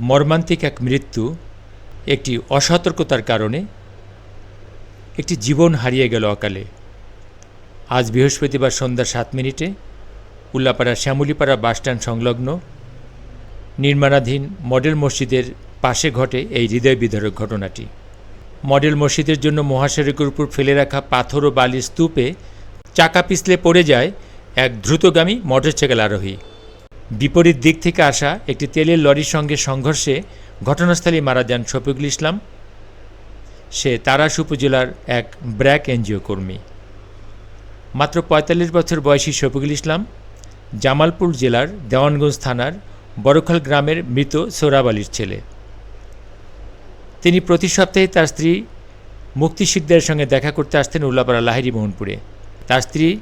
মর্মান্তিক এক মৃত্যু, একটি অসতর্কতার কারণে একটি জীবন হারিয়ে গেল অকালে। আজ বৃহস্পতিবার সন্ধ্যা সাত মিনিটে উল্লাপাড়া শ্যামলীপাড়া বাসস্ট্যান্ড সংলগ্ন নির্মাণাধীন মডেল মসজিদের পাশে ঘটে এই হৃদয় বিদারক ঘটনাটি। মডেল মসজিদের জন্য মহাসড়কের উপর ফেলে রাখা পাথর ও বালির স্তূপে চাকা পিছলে পড়ে যায় এক দ্রুতগামী মোটরসাইকেল আরোহী। বিপরীত দিক থেকে আসা একটি তেলের লরির সঙ্গে সংঘর্ষে ঘটনাস্থলেই মারা যান শফিকুল ইসলাম। সে তারাস উপজেলার এক ব্র্যাক এনজিও কর্মী। মাত্র পঁয়তাল্লিশ বছর বয়সী শফিকুল ইসলাম জামালপুর জেলার দেওয়ানগঞ্জ থানার বড়খাল গ্রামের মৃত সোরাব আলীর ছেলে। তিনি প্রতি সপ্তাহে তার স্ত্রী মুক্তি সঙ্গে দেখা করতে আসতেন উল্লাপাড়া লাহিরি মোহনপুরে। তার স্ত্রী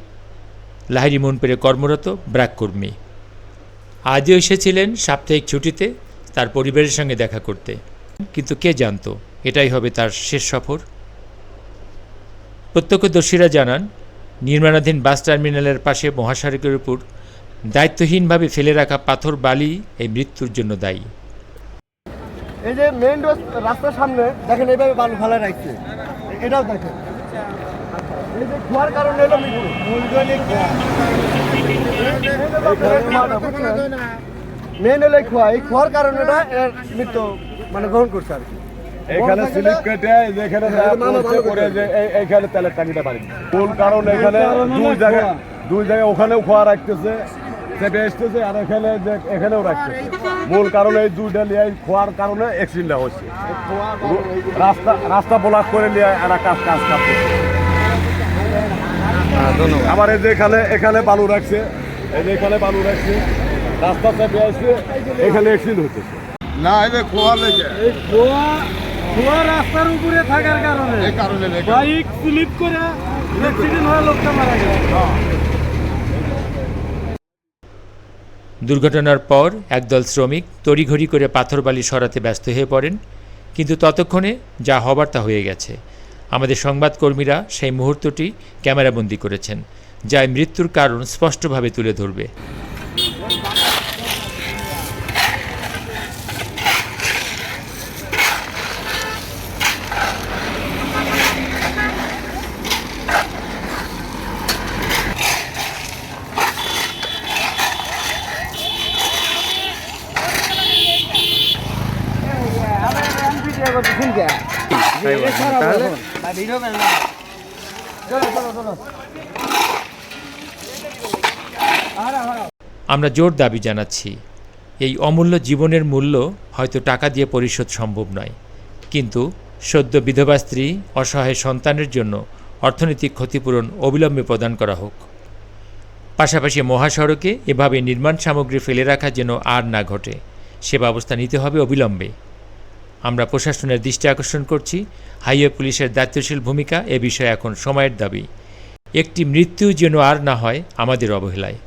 লাহিরি মোহনপুরে কর্মরত ব্র্যাক কর্মী। আজও এসেছিলেন সাপ্তাহিক ছুটিতে তার পরিবারের সঙ্গে দেখা করতে। কিন্তু কে জানতো? এটাই হবে তার শেষ সফর। প্রত্যক্ষদর্শীরা জানান, নির্মাণাধীন বাস টার্মিনালের পাশে মহাসড়কের উপর দায়িত্বহীনভাবে ফেলে রাখা পাথর বালি এই মৃত্যুর জন্য দায়ী। এই যে মেইন রাস্তার সামনে দেখেন এইভাবে বালু ফেলা রাখছে। এটাও দেখেন। এই যে খোয়ার কারণে হলো মেন হলো খোয়া এই খোয়ার কারণে এটা এর মৃত্যু মানে গ্রহণ করছে আর কি। এখানে স্লিপ কেটে যেখানে করে। যে এই- এইখানে তেলের টাঙ্কিটা পারি মূল কারণ এখানে দুই জায়গায় দুই জায়গায় ওখানেও খোয়া রাখতেছে সেটা এসতেছে আর এখানে যে এখানেও রাখতেছে। মূল কারণ এই দুইটা নিয়ে খোয়ার কারণে অ্যাক্সিডেন্টটা হচ্ছে রাস্তা রাস্তা ব্লক করে নিয়ে এরা কাজ কাজ করতেছে। আবার এই যে এখানে এখানে বালু রাখছে। এই এখানে বালু রাখছে রাস্তা চেপে আসছে এখানে অ্যাক্সিডেন্ট হচ্ছে না এই খোয়া লেগে। এই খোয়া খোয়া রাস্তার উপরে থাকার কারণে এই কারণে বাইক স্লিপ করে অ্যাক্সিডেন্ট হয়ে লোকটা মারা গেল দুর্ঘটনার পর একদল শ্রমিক তড়িঘড়ি করে পাথরবালি সরাতে ব্যস্ত হয়ে পড়েন কিন্তু ততক্ষণে যা হবার তা হয়ে গেছে। আমাদের সংবাদকর্মীরা সেই মুহূর্তটি ক্যামেরাবন্দি করেছেন। যা মৃত্যুর কারণ স্পষ্টভাবে তুলে ধরবে। আমরা জোর দাবি জানাচ্ছি, এই অমূল্য জীবনের মূল্য হয়তো টাকা দিয়ে পরিশোধ সম্ভব নয়। কিন্তু সদ্য বিধবা স্ত্রী অসহায় সন্তানের জন্য অর্থনৈতিক ক্ষতিপূরণ অবিলম্বে প্রদান করা হোক। পাশাপাশি মহাসড়কে এভাবে নির্মাণ সামগ্রী ফেলে রাখা যেন আর না ঘটে, সে ব্যবস্থা নিতে হবে অবিলম্বে। আমরা প্রশাসনের দৃষ্টি আকর্ষণ করছি, হাইওয়ে পুলিশের দায়িত্বশীল ভূমিকা এ বিষয়ে এখন সময়ের দাবি। একটি মৃত্যু যেন আর না হয় আমাদের অবহেলায়।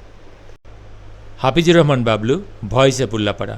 Hafizur Rahman Bablu voice app Ullapara.